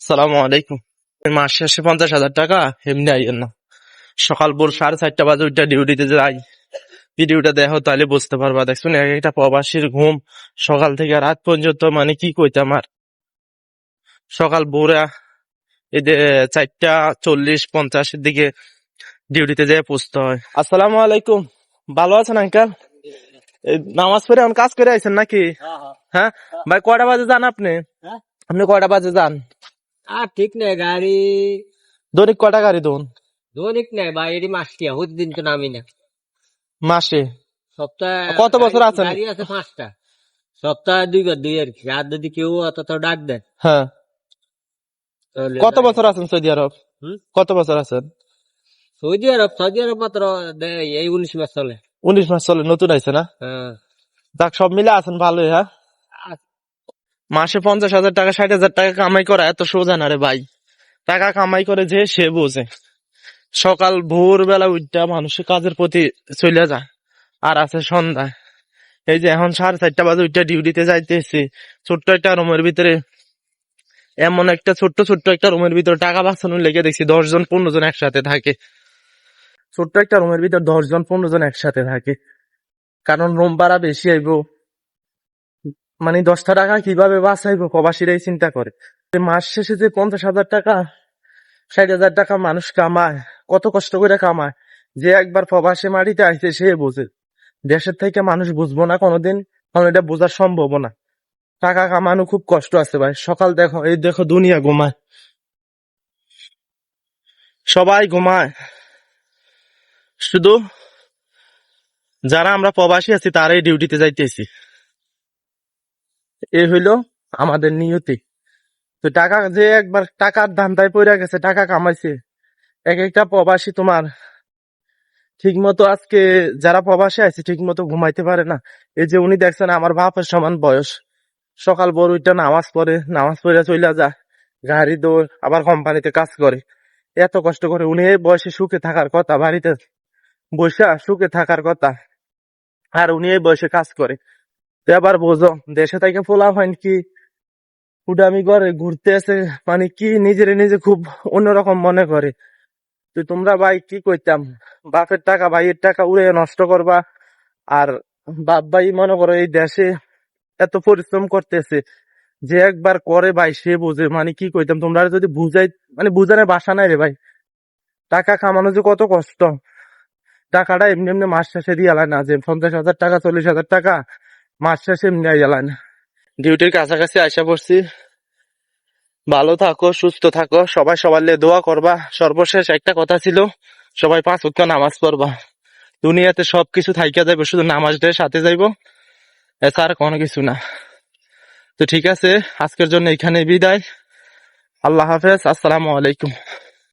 সালামু আলাইকুম। মাস শেষে পঞ্চাশ হাজার টাকা এমনি আইয়েন না। সকাল ভোর সাড়ে চারটা বাজে ওইটা ডিউটিতে যাই। ভিডিওটা দেখো তাহলে বুঝতে পারবা। দেখছ না একটা প্রবাসীর ঘুম সকাল থেকে রাত পর্যন্ত মানে কি কইতাম আর সকাল ভোরে এই যে চারটা চল্লিশ পঞ্চাশের দিকে ডিউটিতে যেয়ে পৌঁছতে হয়। আসসালামু আলাইকুম। ভালো আছেন আঙ্কাল? এই নামাজ পড়ে এখন কাজ করে আইছেন নাকি? হ্যাঁ? ভাই কয়টা বাজে যান আপনি? হ্যাঁ? আপনি কয়টা বাজে যান? আর ঠিক নাই গাড়ি। দৈনিক কটা গাড়ি দোন? দৈনিক নাই বা এটি মাসটিয়া প্রতিদিন তো নামি না। মাসে? সপ্তাহে কত বছর আছেন? গাড়ি আছে পাঁচটা। সপ্তাহে দুইবার দুই আর কি আর যদি কেউ অত তো ডাক দেয়। হ্যাঁ। কত বছর আছেন সৌদি আরব? হুম? কত বছর আছেন? সৌদি আরব সৌদি আরব মাত্র এই উনিশ মাস চলে। উনিশ মাস চলে নতুন আইছে না? হ্যাঁ। যাক সব মিলে আছেন ভালোই হ্যাঁ? মাসে পঞ্চাশ হাজার টাকা, ষাট হাজার টাকা কামাই করা এত সোজা না রে ভাই। টাকা কামাই করে যে সে বোঝে। সকাল ভোরবেলা উঠটা মানুষের কাজের প্রতি চলে যায় আর আছে সন্ধ্যায় এই যে এখন সাড়ে চারটা বাজে উঠটা ডিউটিতে যাইতেছি। ছোট্ট একটা রুমের ভিতরে এমন একটা ছোট্ট ছোট্ট একটা রুমের ভিতরে টাকা বাঁচানোর লেগে দেখছি দশ জন পনেরো জন একসাথে থাকে। ছোট্ট একটা রুমের ভিতর দশ জন পনেরো জন একসাথে থাকে। কারণ রুম ভাড়া বেশি আইব। মানে দশটা টাকা কীভাবে বাঁচাইবো? প্রবাসীরাই চিন্তা করে। মাস শেষে যে পঞ্চাশ হাজার টাকা, ষাট হাজার টাকা মানুষ কামায়, কত কষ্ট করে কামায়, যে একবার প্রবাসে মাটিতে আইছে সে বোঝে। দেশের থেকে মানুষ বুঝব না কোনোদিন, কারণ এটা বোঝার সম্ভব না টাকা কামানো খুব কষ্ট আছে ভাই। সকাল দেখো, এই দেখো দুনিয়া ঘুমায়। সবাই ঘুমায়। শুধু যারা আমরা প্রবাসী আছি, তারাই ডিউটিতে যাইতেছি। এ হইল আমাদের নিয়তি। তো টাকা যে একবার টাকার ধান্দায় পড়ে গেছে, টাকা কামাইছে এক একটা প্রবাসী তোমার ঠিক মতো আজকে যারা প্রবাসী আছে ঠিক মতো ঘুমাইতে পারে না। এই যে উনি দেখছেন আমার বাপের সমান বয়স। সকাল বড় ওইটা নামাজ পড়ে নামাজ পড়ে চলে যায়, গাড়ি দৌড়, আবার কোম্পানিতে কাজ করে। এত কষ্ট করে উনি এই বয়সে সুখে থাকার কথা, বাড়িতে বসে সুখে থাকার কথা। আর উনি এই বয়সে কাজ করে। এবার বোঝো, দেশে থেকে ফোলা হয় কি আমি ঘরে ঘুরতে এসে মানে কি নিজের নিজে খুব অন্যরকম মনে করে। তো তোমরা ভাই কি কইতাম, বাপের টাকা, ভাইয়ের টাকা উড়ে নষ্ট করবা। আর বাপ ভাই মনে করো এই দেশে এত পরিশ্রম করতেছে, যে একবার করে ভাই সে বোঝে। মানে কি কইতাম, তোমরা যদি বুঝাই মানে বুঝানোর বাসা নাই রে ভাই। টাকা কামানো যে কত কষ্ট। টাকাটা এমনি এমনি মাস শেষে দিয়ে না, যে পঞ্চাশ হাজার টাকা, চল্লিশ হাজার টাকা। মাস ডিউটির কাছাকাছি আসা পড়ছি। ভালো থাকো, সুস্থ থাকো, সবাই সবার দোয়া করবা। সর্বশেষ একটা কথা ছিল, সবাই পাঁচ ওয়াক্ত নামাজ পড়বা। দুনিয়াতে সবকিছু থাইকা যাবে শুধু নামাজটাই সাথে যাইবো, এছাড়া কোনো কিছু না। তো ঠিক আছে, আজকের জন্য এখানে বিদায়। আল্লাহ হাফেজ, আসসালামু আলাইকুম।